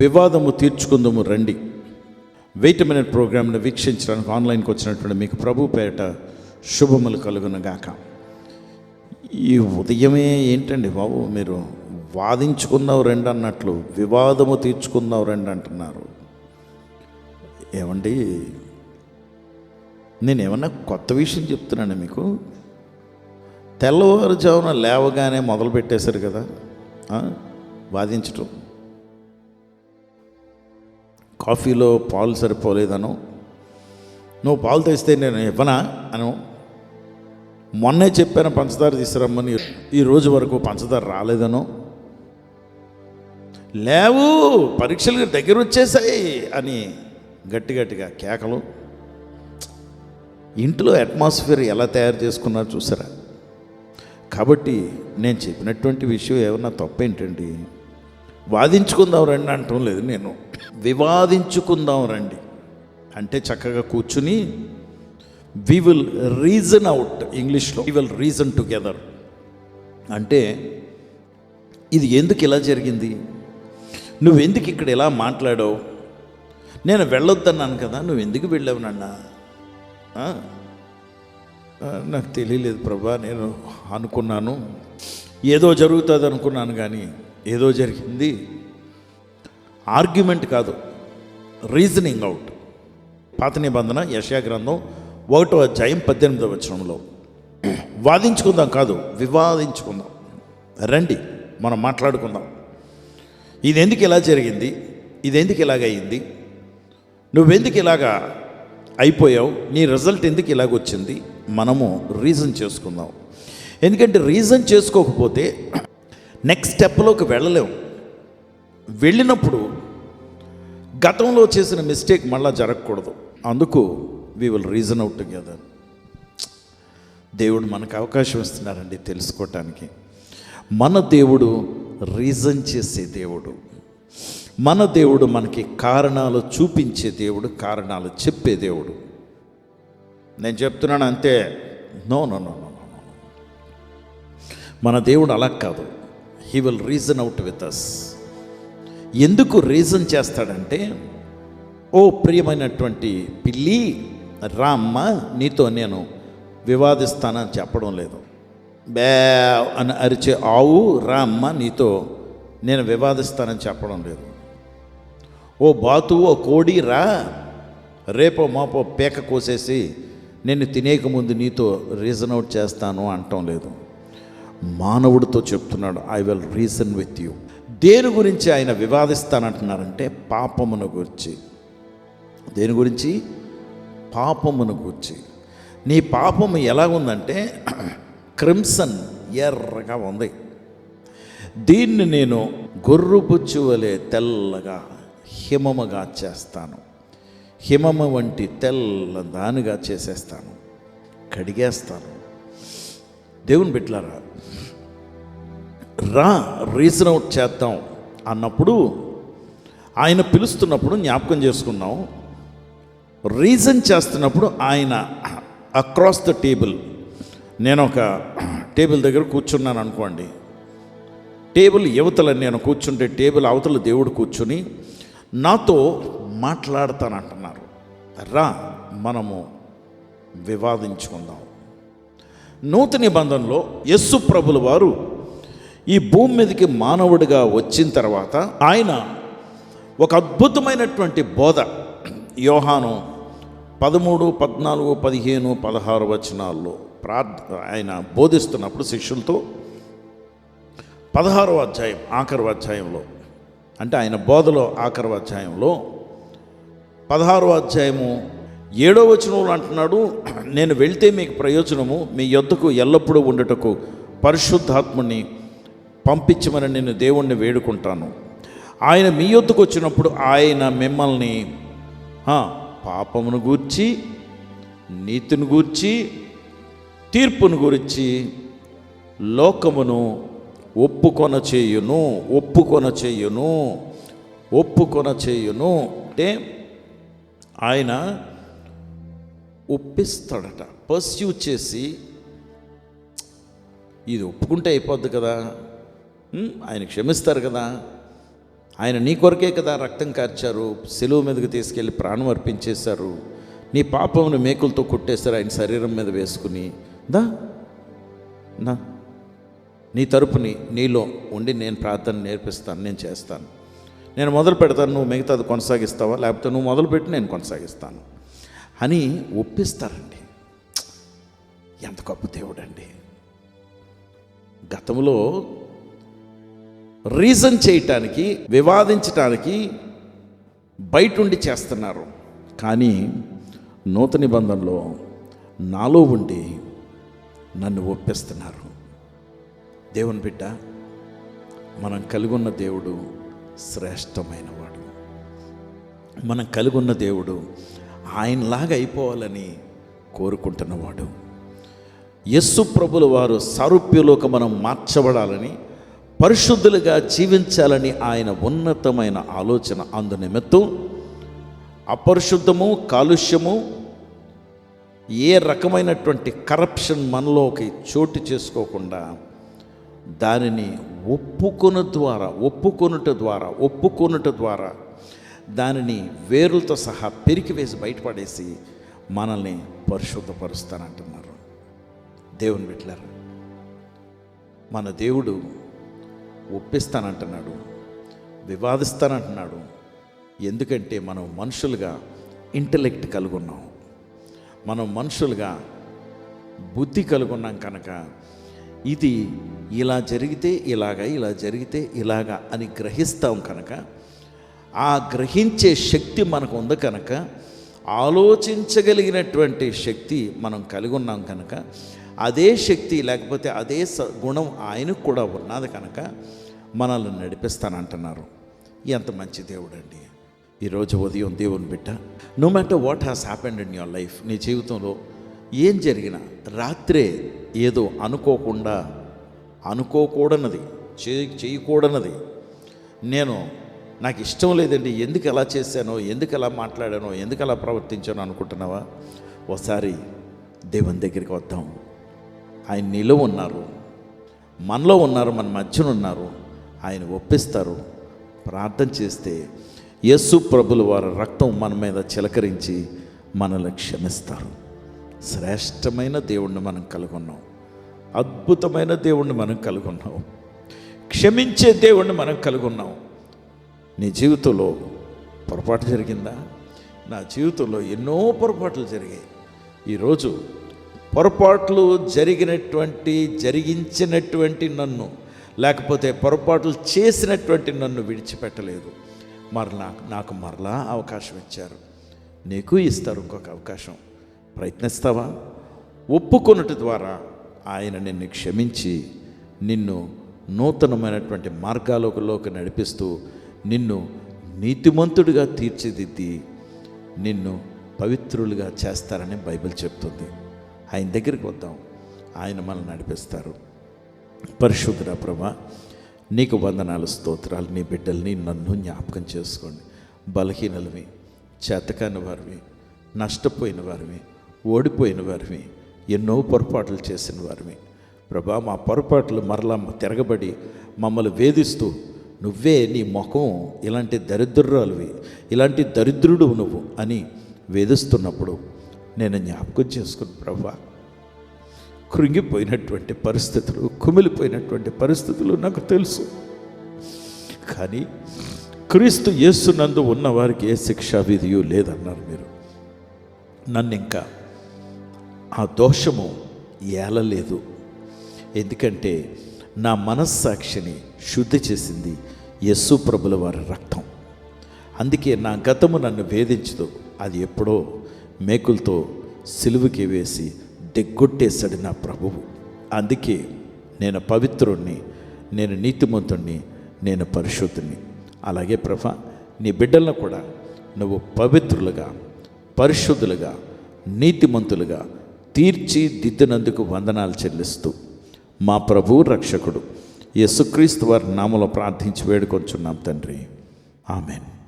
వివాదము తీర్చుకుందాము రండి. Wait minute ప్రోగ్రామ్ను వీక్షించడానికి ఆన్లైన్కి వచ్చినటువంటి మీకు ప్రభు పేట శుభములు కలుగునగాక. ఈ ఉదయమే ఏంటండి బాబు మీరు వాదించుకుందాం రండి అన్నట్లు వివాదము తీర్చుకుందాం రండి అంటున్నారు. ఏమండి? నేను ఏమన్నా కొత్త విషయం చెప్తున్నాను మీకు? తెల్లవారుజామున లేవగానే మొదలు పెట్టేశారు కదా వాదించటం. కాఫీలో పాలు సరిపోలేదను. నువ్వు పాలు తెస్తే నేను ఇవ్వనా? అను. మొన్నే చెప్పాను పంచదార తీసుకురమ్మని. ఈ రోజు వరకు పంచదార రాలేదను. లేవు పరీక్షలు దగ్గర వచ్చేసాయి అని గట్టి గట్టిగా కేకలు. ఇంట్లో అట్మాస్ఫియర్ ఎలా తయారు చేసుకున్నారు చూసారా? కాబట్టి నేను చెప్పినటువంటి విషయం ఏమన్నా తప్పేంటండి? వాదించుకుందాం రండి అంటం లేదు నేను. వివాదించుకుందాం రండి. అంటే చక్కగా కూర్చుని వి విల్ రీజన్ అవుట్ ఇంగ్లీష్లో వి విల్ రీజన్ టుగెదర్ అంటే ఇది ఎందుకు ఇలా జరిగింది? నువ్వు ఎందుకు ఇక్కడ ఇలా మాట్లాడావు? నేను వెళ్ళొద్దన్నాను కదా నువ్వు ఎందుకు వెళ్ళావు నాన్న? నాకు తెలియలేదు ప్రభా నేను అనుకున్నాను. ఏదో జరుగుతుంది అనుకున్నాను కానీ ఏదో జరిగింది. ఆర్గ్యుమెంట్ కాదు. రీజనింగ్ అవుట్ పాత నిబంధన యశా గ్రంథం ఒకటో అధ్యాయం పద్దెనిమిదవ వచనంలో. వాదించుకుందాం కాదు వివాదించుకుందాం. రండి మనం మాట్లాడుకుందాం. ఇది ఎందుకు ఇలా జరిగింది? ఇది ఎందుకు ఇలాగయింది నువ్వెందుకు ఇలాగా అయిపోయావు? నీ రిజల్ట్ ఎందుకు ఇలాగ వచ్చింది? మనము రీజన్ చేసుకుందాం. ఎందుకంటే రీజన్ చేసుకోకపోతే నెక్స్ట్ స్టెప్లోకి వెళ్ళలేము. వెళ్ళినప్పుడు గతంలో చేసిన మిస్టేక్ మళ్ళా జరగకూడదు. అందుకు we will reason out together దేవుడు మనకు అవకాశం ఇస్తున్నారండి తెలుసుకోవటానికి మన దేవుడు రీజన్ చేసే దేవుడు. మన దేవుడు మనకి కారణాలు చూపించే దేవుడు కారణాలు చెప్పే దేవుడు. నేను చెప్తున్నాను అంతే. No no no no no మన దేవుడు అలా కాదు. He will reason out with us ఎందుకు రీజన్ చేస్తాడంటే ఓ ప్రియమైనటువంటి పిల్లి రామ్మ నీతో నేను వివాదిస్తానని చెప్పడం లేదు. బే అని అరిచే ఆవు రామ్మ నీతో నేను వివాదిస్తానని చెప్పడం లేదు. ఓ బాతు ఓ కోడి రా. రేపో మాపో పేక కోసేసి నేను తినేక ముందు నీతో రీజన్ అవుట్ చేస్తాను అంటం లేదు. మానవుడితో చెప్తున్నాడు I will reason with you దేని గురించి ఆయన వివాదిస్తానంటున్నారంటే పాపమును గురించి. దేని గురించి? పాపమును గురించి. నీ పాపము ఎలా ఉందంటే క్రిమ్సన్ ఎర్రగా ఉంది. దీన్ని నేను గొర్రుబుచ్చు వలె తెల్లగా హిమముగా చేస్తాను. హిమము వంటి తెల్ల దానిగా చేసేస్తాను. కడిగేస్తాను. దేవుని బిట్లారా రా రీజన్ అవుట్ చేద్దాం అన్నప్పుడు ఆయన పిలుస్తున్నప్పుడు జ్ఞాపకం చేసుకున్నాం. రీజన్ చేస్తున్నప్పుడు ఆయన అక్రాస్ ద టేబుల్ నేను ఒక టేబుల్ దగ్గర కూర్చున్నాను అనుకోండి. టేబుల్ యువతల నేను కూర్చుంటే టేబుల్ అవతల దేవుడు కూర్చుని నాతో మాట్లాడతానంటున్నారు. రా మనము వివాదించుకుందాం. నూతన నిబంధనలో యస్సు ప్రభుల వారు ఈ భూమి మీదకి మానవుడిగా వచ్చిన తర్వాత ఆయన ఒక అద్భుతమైనటువంటి బోధ. యోహాను పదమూడు పద్నాలుగు పదిహేను పదహారు వచనాల్లో ప్రార్థ ఆయన బోధిస్తున్నప్పుడు శిష్యులతో పదహారవ అధ్యాయం ఆఖరవ అధ్యాయంలో అంటే ఆయన బోధలో ఆఖరవ అధ్యాయంలో పదహారవ అధ్యాయము ఏడో వచనంలో అంటున్నాడు నేను వెళ్తే మీకు ప్రయోజనము మీ యొద్దకు ఎల్లప్పుడూ ఉండటకు పరిశుద్ధాత్ముని పంపించమని నేను దేవుణ్ణి వేడుకుంటాను. ఆయన మీ యొద్దకు వచ్చినప్పుడు ఆయన మిమ్మల్ని పాపమును గూర్చి నీతిని గూర్చి తీర్పును గురించి లోకమును ఒప్పుకొన చేయును ఒప్పుకొన చేయును ఒప్పుకొన చేయును అంటే ఆయన ఒప్పిస్తాడట పర్స్యూ చేసి ఇది ఒప్పుకుంటే అయిపోద్ది కదా. ఆయన క్షమిస్తారు కదా. ఆయన నీ కొరకే కదా రక్తం కార్చారు. సెలువు మీదకి తీసుకెళ్ళి ప్రాణం అర్పించేశారు. నీ పాపమును మేకులతో కొట్టేశారు ఆయన శరీరం మీద వేసుకుని. దా నా నీ తరపుని నీలో ఉండి నేను ప్రార్థన నేర్పిస్తాను నేను చేస్తాను. నేను మొదలు పెడతాను నువ్వు మిగతాది కొనసాగిస్తావా? లేకపోతే నువ్వు మొదలుపెట్టి నేను కొనసాగిస్తాను. అని ఒప్పిస్తారండి. ఎంత గొప్ప దేవుడండి. గతంలో రీజన్ చేయటానికి వివాదించటానికి బయట ఉండి చేస్తున్నారు. కానీ నూతన నిబంధనలో నాలో ఉండి నన్ను ఒప్పిస్తున్నారు. దేవుని బిడ్డ మనం కలిగొన్న దేవుడు శ్రేష్టమైనవాడు. మనం కలిగొన్న దేవుడు ఆయనలాగా అయిపోవాలని కోరుకుంటున్నవాడు. యస్సు ప్రభుల వారు సారూప్యలోకి మనం మార్చబడాలని పరిశుద్ధులుగా జీవించాలని ఆయన ఉన్నతమైన ఆలోచన అందునిమిత్తం అపరిశుద్ధము కాలుష్యము ఏ రకమైనటువంటి కరప్షన్ మనలోకి చోటు చేసుకోకుండా దానిని ఒప్పుకొన ద్వారా ఒప్పుకొనుట ద్వారా ఒప్పుకొనుట ద్వారా దానిని వేరులతో సహా పెరికివేసి బయటపడేసి మనల్ని పరిశుద్ధపరుస్తానంటున్నారు. దేవుని బిడ్డలారా మన దేవుడు ఒప్పిస్తానంటున్నాడు. వివాదిస్తానంటున్నాడు. ఎందుకంటే మనం మనుషులుగా ఇంటలెక్ట్ కలిగి ఉన్నాం మనం మనుషులుగా బుద్ధి కలుగున్నాం కనుక ఇది ఇలా జరిగితే ఇలాగా ఇలా జరిగితే ఇలాగా అని గ్రహిస్తాం కనుక ఆ గ్రహించే శక్తి మనకు ఉంది కనుక ఆలోచించగలిగినటువంటి శక్తి మనం కలిగి ఉన్నాం కనుక అదే శక్తి లేకపోతే అదే స గుణం ఆయనకు కూడా ఉన్నది కనుక మనల్ని నడిపిస్తానంటున్నారు. ఎంత మంచి దేవుడు అండి ఈరోజు ఉదయం దేవుని బిడ్డ no matter what has happened in your life నీ జీవితంలో ఏం జరిగినా రాత్రే ఏదో అనుకోకుండా అనుకోకూడనది చేయ చేయకూడనది. నేను నాకు ఇష్టం లేదండి ఎందుకు ఎలా చేశానో ఎందుకు ఎలా మాట్లాడానో ఎందుకు ఎలా ప్రవర్తించానో అనుకుంటున్నావా? ఒకసారి దేవుని దగ్గరికి వద్దాం. ఆయన నీలో ఉన్నారు. మనలో ఉన్నారు మన మధ్యన ఉన్నారు. ఆయన ఒప్పిస్తారు. ప్రార్థన చేస్తే యేసు ప్రభుల వారి రక్తం మన మీద చిలకరించి మనల్ని క్షమిస్తారు. శ్రేష్టమైన దేవుణ్ణి మనం కలుగున్నాం. అద్భుతమైన దేవుణ్ణి మనం కలుగున్నాం. క్షమించే దేవుణ్ణి మనం కలుగున్నాం. నీ జీవితంలో పొరపాటు జరిగిందా? నా జీవితంలో ఎన్నో పొరపాట్లు జరిగాయి. ఈరోజు పొరపాట్లు జరిగినటువంటి జరిగించినటువంటి నన్ను లేకపోతే పొరపాట్లు చేసినటువంటి నన్ను విడిచిపెట్టలేదు. మరలా నాకు మరలా అవకాశం ఇచ్చారు. నీకు ఇస్తారు ఇంకొక అవకాశం. ప్రయత్నిస్తావా? ఒప్పుకొనుట ద్వారా ఆయన నిన్ను క్షమించి నిన్ను నూతనమైనటువంటి మార్గాలలోకి నడిపిస్తూ నిన్ను నీతిమంతుడిగా తీర్చిదిద్ది నిన్ను పవిత్రులుగా చేస్తారని బైబిల్ చెప్తుంది. ఆయన దగ్గరికి వద్దాం. ఆయన మనల్ని నడిపిస్తారు. పరిశుద్ధ ప్రభా నీకు వందనాలు స్తోత్రాలు నీ బిడ్డల్ని నన్ను జ్ఞాపకం చేసుకోండి. బలహీనలవి చేతకాని వారివి నష్టపోయిన వారివి ఓడిపోయిన వారివి ఎన్నో పొరపాట్లు చేసిన వారివి. ప్రభా మా పొరపాట్లు మరలా తిరగబడి మమ్మల్ని వేధిస్తూ నువ్వే నీ ముఖం ఇలాంటి దరిద్రురాలువి ఇలాంటి దరిద్రుడు నువ్వు అని వేధిస్తున్నప్పుడు నేను జ్ఞాపకం చేసుకుని ప్రభా కృంగిపోయినటువంటి పరిస్థితులు కుమిలిపోయినటువంటి పరిస్థితులు నాకు తెలుసు. కానీ క్రీస్తు యేసునందు ఉన్న వారికి ఏ శిక్షా విధియు లేదన్నారు మీరు. నన్ను ఇంకా ఆ దోషము ఏలలేదు. ఎందుకంటే నా మనస్సాక్షిని శుద్ధి చేసింది యస్సు ప్రభుల వారి రక్తం. అందుకే నా గతము నన్ను వేధించదు. అది ఎప్పుడో మేకులతో సిలువుకి వేసి దిగ్గొట్టేశాడు నా ప్రభువు. అందుకే నేను పవిత్రుణ్ణి నేను నీతిమంతుణ్ణి నేను పరిశుద్ధుని అలాగే ప్రభ నీ బిడ్డలను కూడా నువ్వు పవిత్రులుగా పరిశుద్ధులుగా నీతిమంతులుగా తీర్చిదిద్దినందుకు వందనాలు చెల్లిస్తూ మా ప్రభు రక్షకుడు యేసుక్రీస్తు వారి నామలో ప్రార్థించి వేడుకొంచున్నాం తండ్రి. ఆమెను.